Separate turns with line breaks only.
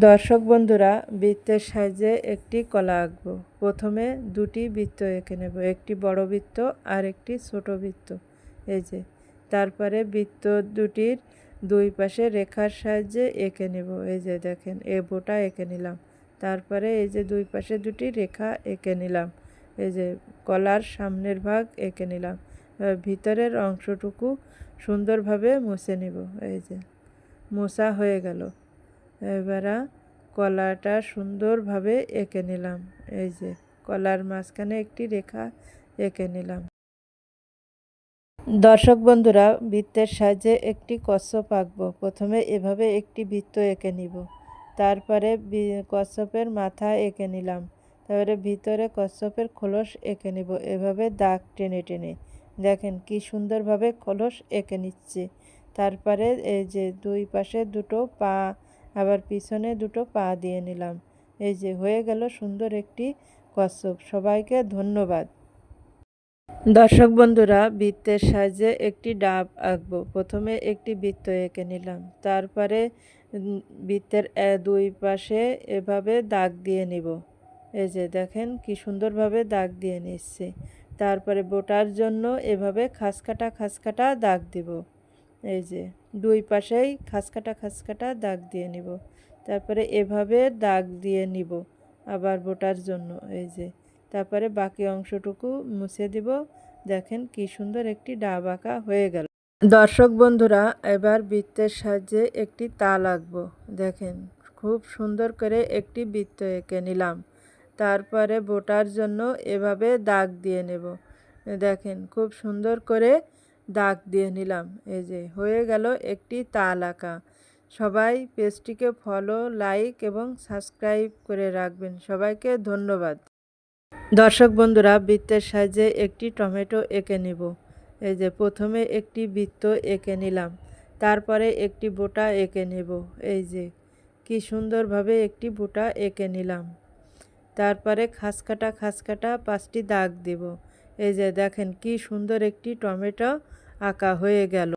দর্শক বন্ধুরা, বৃত্তের সাহায্যে একটি কলা আঁকবো। প্রথমে দুটি বৃত্ত এঁকে নেব, একটি বড় বৃত্ত আর একটি ছোট বৃত্ত। এই যে, তারপরে বৃত্ত দুটির দুই পাশে রেখার সাহায্যে এঁকে নেব। এই যে, দেখেন, এ বোটা এঁকে নিলাম। তারপরে এই যে, দুই পাশে দুটি রেখা এঁকে নিলাম। এই যে, কলার সামনের ভাগ এঁকে নিলাম। ভিতরের অংশটুকু সুন্দরভাবে মুছে নিব। এই যে, মোছা হয়ে গেল। এবারে কলাটা সুন্দরভাবে এঁকে নিলাম। এই যে, কলার মাঝখানে একটি রেখা এঁকে নিলাম। দর্শক বন্ধুরা, বৃত্তের সাহায্যে একটি কচ্ছপ আঁকবো। প্রথমে এভাবে একটি বৃত্ত এঁকে নিব। তারপরে কচ্ছপের মাথা এঁকে নিলাম। তারপরে ভিতরে কচ্ছপের খোলস এঁকে নিব। এভাবে দাগ টেনে টেনে। দেখেন কি সুন্দরভাবে খোলস এঁকে নিচ্ছে। তারপরে এই যে, দুই পাশে দুটো পা আবার পিছনে দুটো পা দিয়ে নিলাম। এই যে, হয়ে গেল সুন্দর একটি কচ্ছপ। সবাইকে ধন্যবাদ। দর্শক বন্ধুরা, বৃত্তের সাহায্যে একটি ডাব আঁকবো। প্রথমে একটি বৃত্ত এঁকে নিলাম। তারপরে বৃত্তের দুই পাশে এভাবে দাগ দিয়ে নিব। এই যে, দেখেন কি সুন্দরভাবে দাগ দিয়ে নিচ্ছে। তারপরে বোটার জন্য এভাবে খাসকাটা খাসকাটা দাগ দিব। এই যে, দুই পাশেই খাসকাটা খাসকাটা দাগ দিয়ে নিব। তারপরে এভাবে দাগ দিয়ে নিব আবার বোটার জন্য, এই যে। তারপরে বাকি অংশটুকু মুছে দিব। দেখেন কি সুন্দর একটি ডাব আঁকা হয়ে গেল। দর্শক বন্ধুরা, এবার বৃত্তের সাহায্যে একটি তাল আঁকবো দেখেন, খুব সুন্দর করে একটি বৃত্ত এঁকে নিলাম। তারপরে বোটার জন্য এভাবে দাগ দিয়ে নেব। দেখেন, খুব সুন্দর করে দাগ দিয়ে নিলাম। এই যে, হয়ে গেল একটি তাল আঁকা। সবাই পেজটিকে ফলো লাইক এবং সাবস্ক্রাইব করে রাখবেন। সবাইকে ধন্যবাদ। দর্শক বন্ধুরা, বৃত্তের সাহায্যে একটি টমেটো এঁকে নিব। এই যে, প্রথমে একটি বৃত্ত এঁকে নিলাম। তারপরে একটি বোটা এঁকে নেব। এই যে, কি সুন্দরভাবে একটি বোটা এঁকে নিলাম। তারপরে খাসকাটা খাসকাটা পাঁচটি দাগ দেব। এই যে দেখেন কি সুন্দর একটি টমেটো আঁকা হয়ে গেল।